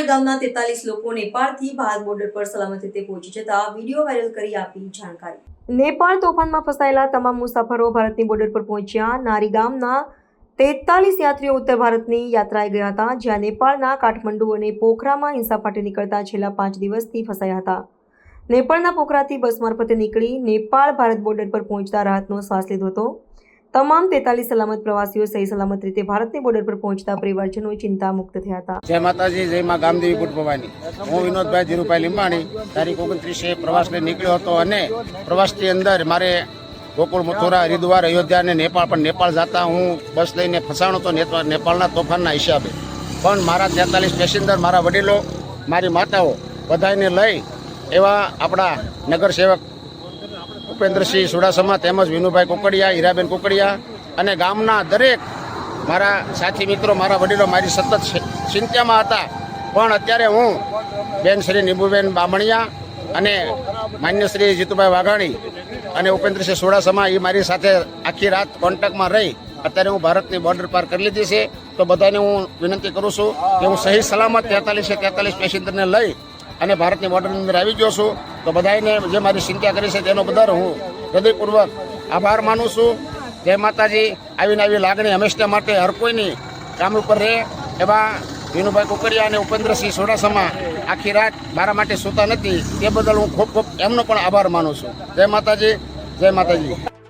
નારી ગામના તેતાલીસ લોકો નેપાળથી ભારત બોર્ડર પર સલામત રીતે પહોંચી જતા વીડિયો વાયરલ કરી આપી જાણકારી. નેપાળ તોફાનમાં ફસાયેલા તમામ મુસાફરો ભારતની બોર્ડર પર પહોંચ્યા. નારી ગામના તેતાલીસ યાત્રીઓ ઉત્તર ભારતની યાત્રાએ ગયા હતા, જ્યાં નેપાળના કાઠમંડુ અને પોખરામાં હિંસા ફાટી નીકળતા છેલ્લા પાંચ દિવસથી ફસાયા હતા. નેપાળના પોખરાથી બસ મારફતે નીકળી નેપાળ ભારત બોર્ડર પર પહોંચતા રાહતનો શ્વાસ લીધો હતો. તમામ તેતાલીસ સલામત પ્રવાસીઓ સહી સલામત રીતે ભારતની બોર્ડર પર પહોંચતા પરિવારજનો ચિંતા મુક્ત થયા હતા. જય માતાજી, જય માં ગામદેવી પુટ ભવાની. હું વિનોદભાઈ ધીરુભાઈ લીંબાણી, તારીખ ઓગણત્રીસે પ્રવાસ લઈને નીકળ્યો હતો અને પ્રવાસની અંદર મારે ગોકુળ, મથુરા, હરિદ્વાર, અયોધ્યા અને નેપાળ, પણ નેપાળ જતા હું બસ લઈને ફસાણો હતો નેપા- નેપાળના તોફાનના હિસાબે. પણ મારા તેતાલીસ પેસેન્જર, મારા વડીલો, મારી માતાઓ બધાને લઈ એવા આપણા નગર સેવક ઉપેન્દ્રસિંહ સુડાસમા તેમજ વિનુભાઈ કોકડિયા, હીરાબેન કોકડિયા અને ગામના દરેક મારા સાથી મિત્રો, મારા વડીલો મારી સતત ચિંતામાં હતા. પણ અત્યારે હું બેન શ્રી નિંબુબેન બામણિયા અને માન્ય શ્રી જીતુભાઈ વાઘાણી અને ઉપેન્દ્રસિંહ સુડાસમા એ મારી સાથે આખી રાત કોન્ટેક્ટમાં રહી. અત્યારે હું ભારતની બોર્ડર પાર કરી લીધી છે. તો બધાને હું વિનંતી કરું છું કે હું સહી સલામત તેતાલીસે તેતાલીસ પેસેન્જરને લઈ અને ભારતની બોર્ડરની અંદર આવી ગયો છું. તો બધાને જે મારી ચિંતા કરી છે તેનો બધા હું. હૃદયપૂર્વક આભાર માનું છું. જય માતાજી. આવીને આવી લાગણી હંમેશા માટે હર કોઈની કામ ઉપર રહે એવા વિનુભાઈ કુકરિયા અને ઉપેન્દ્રસિંહ સોડાસામાં આખી રાત મારા માટે સૂતા નથી. તે બદલ હું ખૂબ ખૂબ એમનો પણ આભાર માનું છું. જય માતાજી. જય માતાજી.